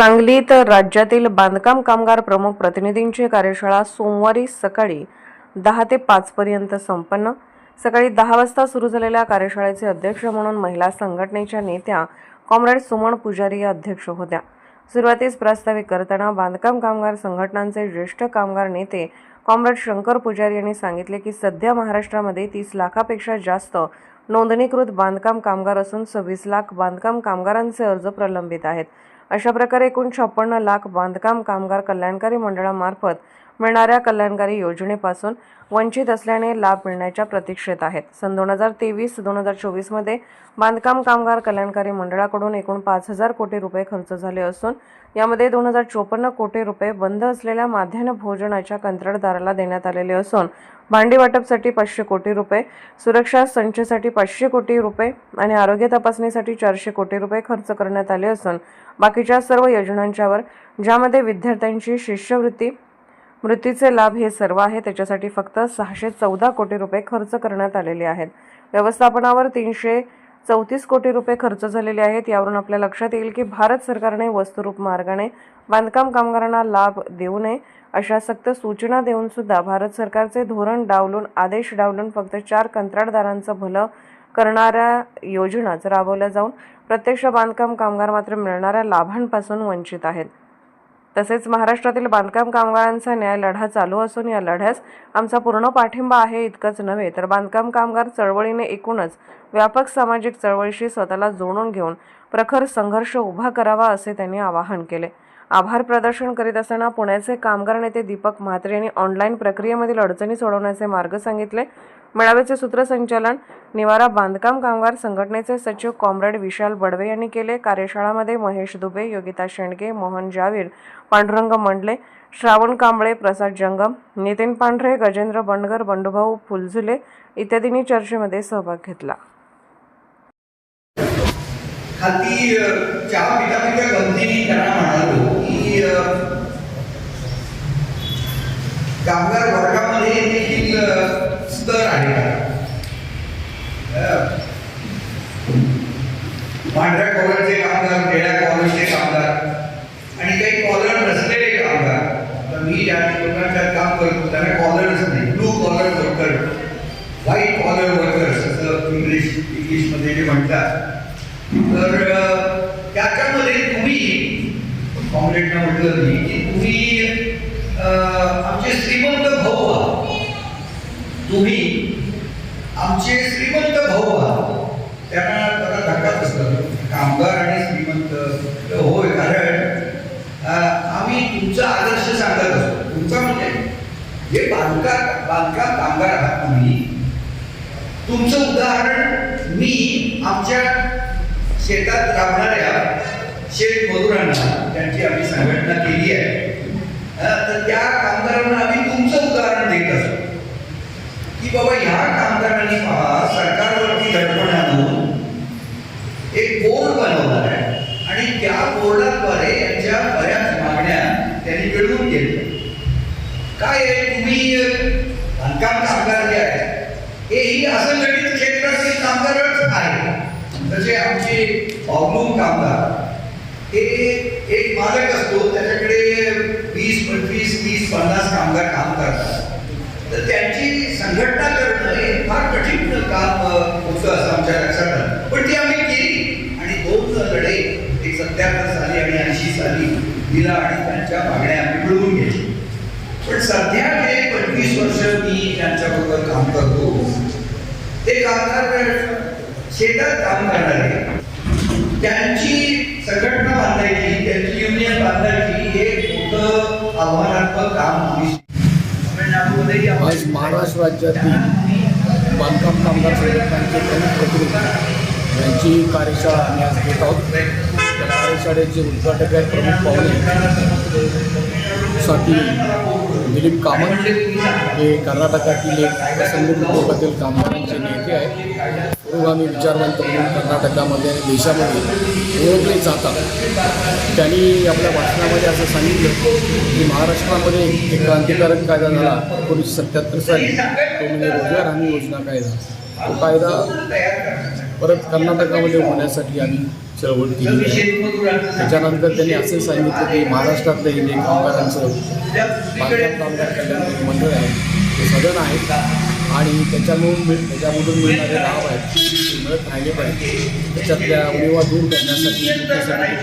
सांगलीत राज्यातील बांधकाम कामगार प्रमुख प्रतिनिधींची कार्यशाळा सोमवारी सकाळी दहा ते पाचपर्यंत संपन्न. सकाळी दहा वाजता सुरू झालेल्या कार्यशाळेचे अध्यक्ष म्हणून महिला संघटनेच्या नेत्या कॉम्रेड सुमन पुजारी या अध्यक्ष होत्या. सुरुवातीस प्रास्ताविक करताना बांधकाम कामगार संघटनांचे ज्येष्ठ कामगार नेते कॉम्रेड शंकर पुजारी यांनी सांगितले की सध्या महाराष्ट्रामध्ये तीस लाखापेक्षा जास्त नोंदणीकृत बांधकाम कामगार असून सव्वीस लाख बांधकाम कामगारांचे अर्ज प्रलंबित आहेत. अशा प्रकारे एकूण छप्पन्न लाख बांधकाम कामगार कल्याणकारी मंडळामार्फत मिळणाऱ्या कल्याणकारी योजनेपासून वंचित असल्याने लाभ मिळण्याच्या प्रतीक्षेत आहेत. सन दोन हजार तेवीस दोन हजार चोवीसमध्ये बांधकाम कामगार कल्याणकारी मंडळाकडून एकूण पाच हजार कोटी रुपये खर्च झाले असून यामध्ये दोन हजार चोपन्न कोटी रुपये बंद असलेल्या माध्यान्ह भोजनाच्या कंत्राटदाराला देण्यात आलेले असून भांडी वाटपसाठी पाचशे कोटी रुपये सुरक्षा संचसाठी पाचशे कोटी रुपये आणि आरोग्य तपासणीसाठी चारशे कोटी रुपये खर्च करण्यात आले असून बाकीच्या सर्व योजनांच्यावर ज्यामध्ये विद्यार्थ्यांची शिष्यवृत्ती मृत्यूचे लाभ हे सर्व आहे. त्याच्यासाठी फक्त सहाशे चौदा कोटी रुपये खर्च करण्यात आलेले आहेत. व्यवस्थापनावर तीनशे चौतीस कोटी रुपये खर्च झालेले आहेत. यावरून आपल्या लक्षात येईल की भारत सरकारने वस्तुरूप मार्गाने बांधकाम कामगारांना लाभ देऊ नये अशा सक्त सूचना देऊन सुद्धा भारत सरकारचे धोरण डावलून आदेश डावलून फक्त चार कंत्राटदारांचं भलं करणाऱ्या योजनाच राबवल्या जाऊन प्रत्यक्ष बांधकाम कामगार मात्र मिळणाऱ्या लाभांपासून वंचित आहेत. तसेच महाराष्ट्रातील बांधकाम कामगारांचा न्याय लढा चालू असून या लढ्यास आमचा पूर्ण पाठिंबा आहे इतकंच नव्हे तर बांधकाम कामगार चळवळीने एकूणच व्यापक सामाजिक चळवळीशी स्वतःला जोडून घेऊन प्रखर संघर्ष उभा करावा असे त्यांनी आवाहन केले. आभार प्रदर्शन करीत असताना पुण्याचे कामगार नेते दीपक म्हात्रे यांनी ऑनलाईन प्रक्रियेमधील अडचणी सोडवण्याचे मार्ग सांगितले. मेळाव्याचे सूत्रसंचालन निवारा बांधकाम कामगार संघटनेचे सचिव कॉम्रेड विशाल बडवे यांनी केले. कार्यशाळामध्ये महेश दुबे योगिता शेंडगे मोहन जावीर पांडुरंग मंडले श्रावण कांबळे प्रसाद जंगम नितीन पांढरे गजेंद्र बंडगर बंडूभाऊ फुलझुले इत्यादींनी चर्चेमध्ये सहभाग घेतला. गमतीने त्यांना म्हणालो की कामगार स्तर आहे. का पांढऱ्या कॉलरचे कामगार केळ्या कॉलरचे कामगार आणि काही कॉलर नसलेले कामगार. आता मी ज्या लोकांच्यात काम करतो त्यांना कॉलरच नाही blue collar worker white collar workers असं इंग्लिश इंग्लिशमध्ये जे म्हणतात तर त्याच्यामध्ये तुम्ही कॉम्रेडनं म्हटलं मी की तुम्ही आमचे श्रीमंत भाऊ आहात. तुम्ही आमचे श्रीमंत भाऊ आहात. त्यांना त्याला धक्का बसतो कामगार आणि श्रीमंत. होय कारण आम्ही तुमचा आदर्श सांगत असतो. तुमचा म्हणजे हे बांधकाम बांधकाम कामगार आहात तुम्ही तुमचं उदाहरण मी आमच्या शेतात राबणाऱ्या शेतमजुरांना त्यांची आम्ही संघटना केली आहे. तर त्या कामगारांना आम्ही तुमचं उदाहरण देत असतो की बाबा ह्या कामगारांनी पहा सरकारवरती दडपण आणून एक बोर्ड बनवला आहे आणि त्या बोर्डाद्वारे यांच्या बऱ्याच मागण्या त्यांनी मिळवून घेतल्या काय आहे? तुम्ही बांधकाम कामगार जे आहेत. हे ही असंघटित क्षेत्रातील कामगारच आहे. जसे आमचे पावलूम कामगार. हे एक मालक असतो त्याच्याकडे वीस पंचवीस तीस पन्नास कामगार काम करतात. तर त्यांची संघटना करणं हे फार कठीण काम होतं असं आमच्या लक्षात आलं. पण ती आम्ही केली. आणि दोन लढे एक सत्याहत्तर साली आणि ऐंशी साली दिला आणि त्यांच्या मागण्या आम्ही मिळवून पण सध्या जे पंचवीस वर्ष मी त्यांच्याबरोबर काम करतो. ते कामगार शेतात काम करणारे. त्यांची संघटना बांधायची त्यांची युनियन बांधायची हे मोठं आव्हानात्मक काम आज महाराष्ट्र राज्यातील बांधकाम कामगार संघटनांचे प्रमुख प्रतिनिधी यांची कार्यशाळा आम्ही आज घेत आहोत. त्या कार्यशाळेचे उद्घाटक आहेत प्रमुख पाहुणे. साठी दिलीप कामत हे कर्नाटकातील एक असंघटित लोकातील कामगारांचे नेते आहेत. पुरोगामी विचारवंत म्हणून कर्नाटकामध्ये आणि देशामध्ये ओळखले जातात. त्यांनी आपल्या भाषणामध्ये असं सांगितलं की महाराष्ट्रामध्ये एक क्रांतिकारक कायदा झाला एकोणीसशे सत्याहत्तर साली. तो म्हणजे रोजगार हमी योजना कायदा. तो कायदा परत कर्नाटकामध्ये होण्यासाठी आम्ही चळवळ केली आहे. त्याच्यानंतर त्यांनी असे सांगितलं की महाराष्ट्रातलं हे जे कामगारांचं बांधकाम कामगार कल्याण मंडळ आहे. ते सदन आहे. आणि त्याच्यामधून मिळ त्याच्यामधून मिळणारे लाभ आहेत. ते मिळत राहिले पाहिजे. त्याच्यातल्या उणीवा दूर करण्यासाठी तुमच्यासाठी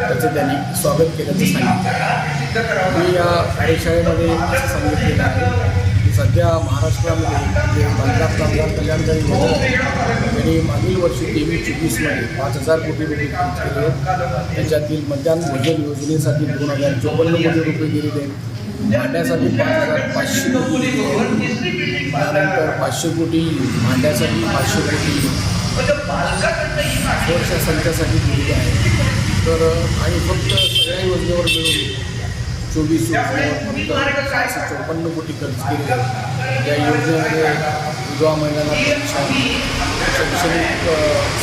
त्याचं त्यांनी स्वागत केल्याचं सांगितलं. मी या कार्यशाळेमध्ये असं सांगितलेलं आहे. सध्या महाराष्ट्रामध्ये जे बांधकाम कामगार कल्याणकारी त्यांनी मागील वर्षी तेवीस चोवीसमध्ये पाच हजार कोटी रुपये खर्च केले त्याच्यातील मध्यान्ह भोजन योजनेसाठी दोन हजार चोपन्न कोटी रुपये दिलेले आहेत. भांड्यासाठी पाच हजार पाचशे कोटी त्यानंतर पाचशे कोटी भांड्यासाठी पाचशे कोटी वर्षा संख्यासाठी दिलेली आहे तर आणि फक्त सगळ्या योजनेवर मिळून चोवीस सहाशे चोपन्न कोटी खर्च केले. या योजनेमध्ये विधवा महिलांना पेन्शन शैक्षणिक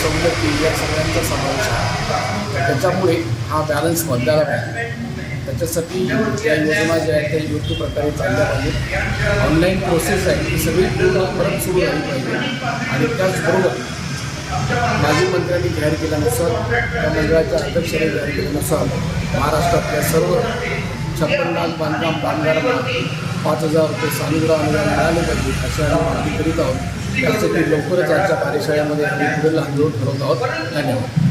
सवलती या सगळ्यांचा समावेश आहे. त्याच्यामुळे हा बॅलन्स बदलायला पाहिजे. त्याच्यासाठी या योजना ज्या आहेत त्या योग्य प्रकारे चालल्या पाहिजेत. ऑनलाईन प्रोसेस आहे. ती सगळी पूर्ण परत सुरू झाली पाहिजे. आणि त्याचबरोबर माजी मंत्र्यांनी जाहीर केल्यानुसार त्या मंडळाच्या अध्यक्षाने जाहीर केल्यानुसार महाराष्ट्रातल्या सर्व छप्पन लाख बांधकाम कामगारांना पाच हजार रुपये सानुग्रह अनुदान मिळाले पाहिजे अशी आम्ही मागणी करीत आहोत. त्यासाठी लवकरच आजच्या कार्यशाळेमध्ये आम्ही पुढील आंदोलन ठरवत आहोत. धन्यवाद.